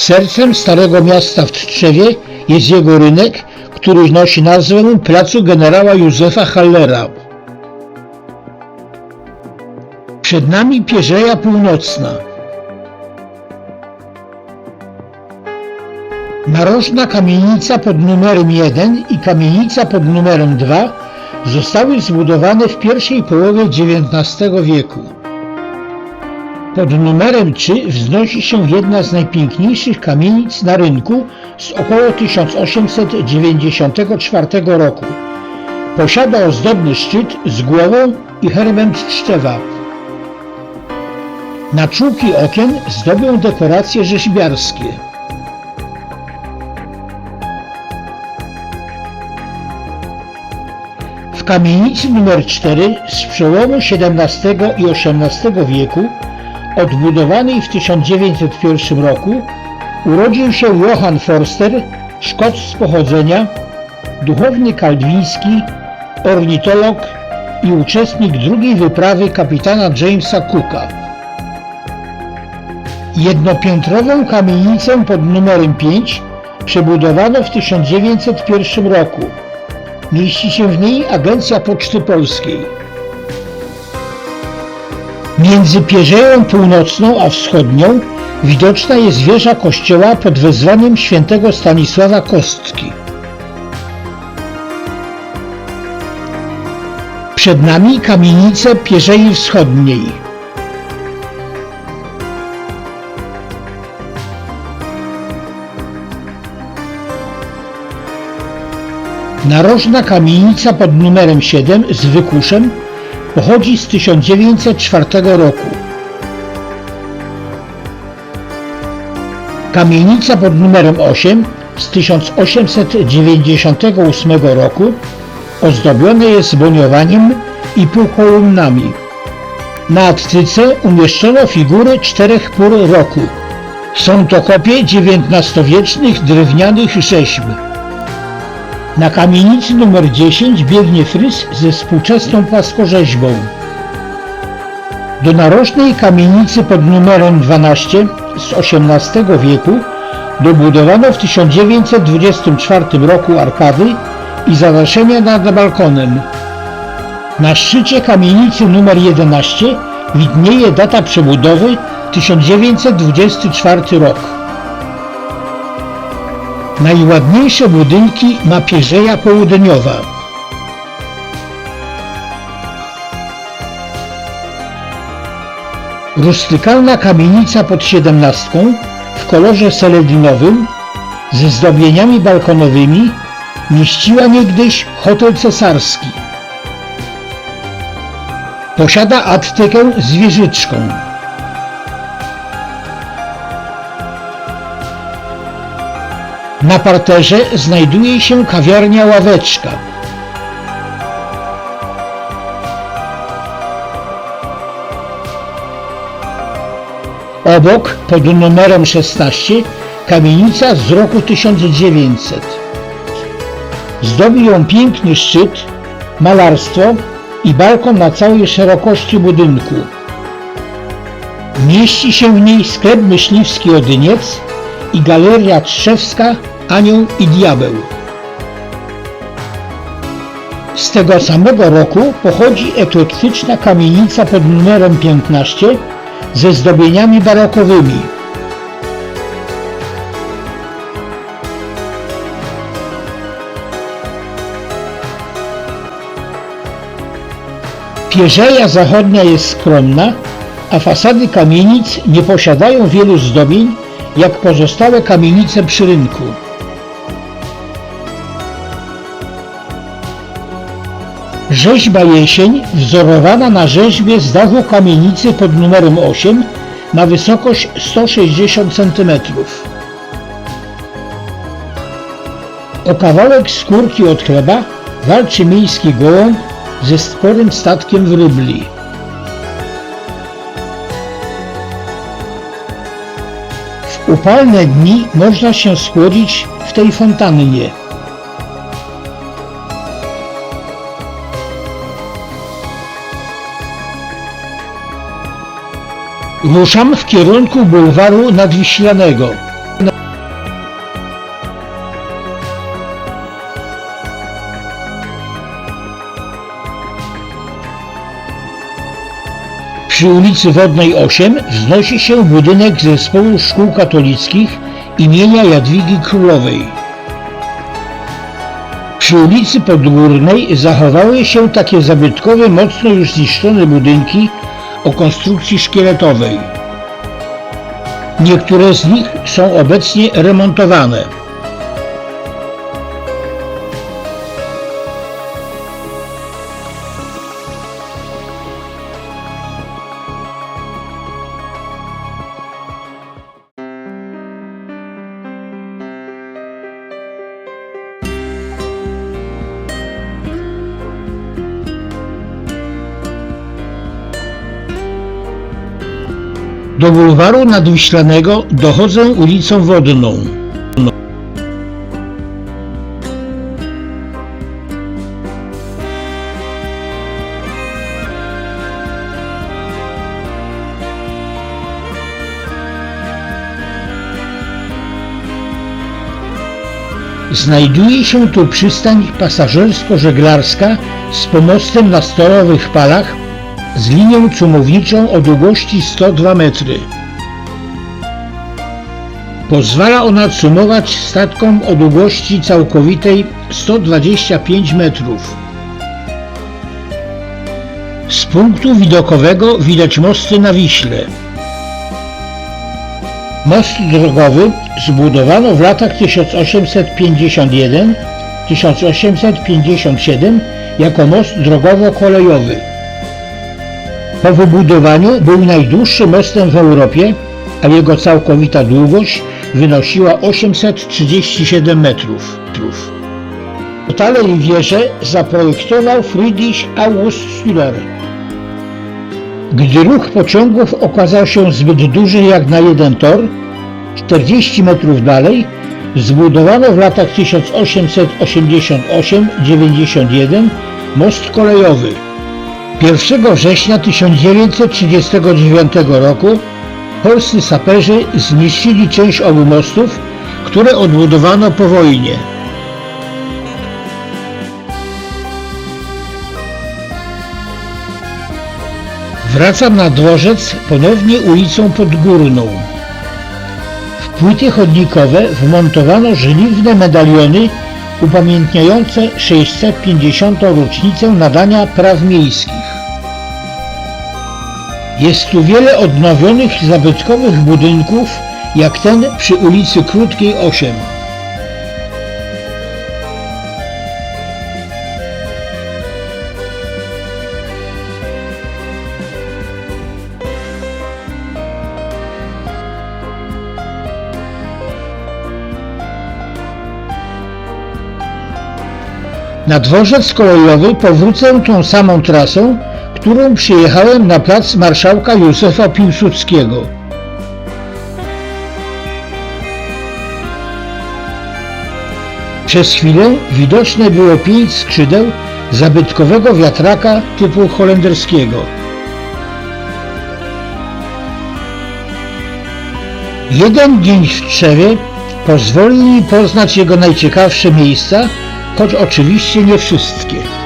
Sercem Starego Miasta w Tczewie jest jego rynek, który nosi nazwę Placu Generała Józefa Hallera. Przed nami Pierzeja Północna. Narożna kamienica pod numerem 1 i kamienica pod numerem 2 zostały zbudowane w pierwszej połowie XIX wieku. Pod numerem 3 wznosi się jedna z najpiękniejszych kamienic na rynku z około 1894 roku. Posiada ozdobny szczyt z głową i herbem Tczewa. Naczółki okien zdobią dekoracje rzeźbiarskie. W kamienicy nr 4 z przełomu XVII i XVIII wieku, odbudowanej w 1901 roku, urodził się Johann Forster, Szkot z pochodzenia, duchowny kalwiński, ornitolog i uczestnik drugiej wyprawy kapitana Jamesa Cooka. Jednopiętrową kamienicę pod numerem 5 przebudowano w 1901 roku. Mieści się w niej Agencja Poczty Polskiej. Między Pierzeją Północną a Wschodnią widoczna jest wieża kościoła pod wezwaniem świętego Stanisława Kostki. Przed nami kamienice Pierzei Wschodniej. Narożna kamienica pod numerem 7 z wykuszem pochodzi z 1904 roku. Kamienica pod numerem 8 z 1898 roku ozdobione jest boniowaniem i półkolumnami. Na attyce umieszczono figury czterech pór roku. Są to kopie XIX-wiecznych drewnianych rzeźb. Na kamienicy numer 10 biegnie fryz ze współczesną płaskorzeźbą. Do narożnej kamienicy pod numerem 12 z XVIII wieku dobudowano w 1924 roku arkady i zadaszenia nad balkonem. Na szczycie kamienicy numer 11 widnieje data przebudowy 1924 rok. Najładniejsze budynki ma Pierzeja Południowa. Rustykalna kamienica pod siedemnastką w kolorze seledynowym ze zdobieniami balkonowymi mieściła niegdyś hotel cesarski. Posiada attykę z wieżyczką. Na parterze znajduje się kawiarnia Ławeczka. Obok, pod numerem 16, kamienica z roku 1900. Zdobi ją piękny szczyt, malarstwo i balkon na całej szerokości budynku. Mieści się w niej sklep myśliwski Odyniec i galeria Trzewska Anioł i Diabeł. Z tego samego roku pochodzi eklektyczna kamienica pod numerem 15 ze zdobieniami barokowymi. Pierzeja zachodnia jest skromna, a fasady kamienic nie posiadają wielu zdobień, jak pozostałe kamienice przy rynku. Rzeźba jesień wzorowana na rzeźbie z dachu kamienicy pod numerem 8 ma wysokość 160 cm. O kawałek skórki od chleba walczy miejski gołąb ze sporym statkiem. W upalne dni można się schłodzić w tej fontannie. Ruszam w kierunku bulwaru nadwiślanego. Przy ulicy Wodnej 8 wznosi się budynek Zespołu Szkół Katolickich imienia Jadwigi Królowej. Przy ulicy Podgórnej zachowały się takie zabytkowe, mocno już zniszczone budynki o konstrukcji szkieletowej. Niektóre z nich są obecnie remontowane. Do bulwaru nadwiślanego dochodzę ulicą Wodną. Znajduje się tu przystań pasażersko-żeglarska z pomostem na storowych palach z linią cumowniczą o długości 102 metry. Pozwala ona cumować statkom o długości całkowitej 125 metrów. Z punktu widokowego widać mosty na Wiśle. Most drogowy zbudowano w latach 1851-1857 jako most drogowo-kolejowy. Po wybudowaniu był najdłuższym mostem w Europie, a jego całkowita długość wynosiła 837 metrów. Talę i wieżę zaprojektował Friedrich August Stüler. Gdy ruch pociągów okazał się zbyt duży jak na jeden tor, 40 metrów dalej zbudowano w latach 1888-91 most kolejowy. 1 września 1939 roku polscy saperzy zniszczyli część obu mostów, które odbudowano po wojnie. Wracam na dworzec ponownie ulicą Podgórną. W płyty chodnikowe wmontowano żeliwne medaliony upamiętniające 650. rocznicę nadania praw miejskich. Jest tu wiele odnowionych zabytkowych budynków, jak ten przy ulicy Krótkiej 8. Na dworzec kolejowy powrócę tą samą trasą, którą przyjechałem na plac marszałka Józefa Piłsudskiego. Przez chwilę widoczne było pięć skrzydeł zabytkowego wiatraka typu holenderskiego. Jeden dzień w Trzewie pozwoli mi poznać jego najciekawsze miejsca, choć oczywiście nie wszystkie.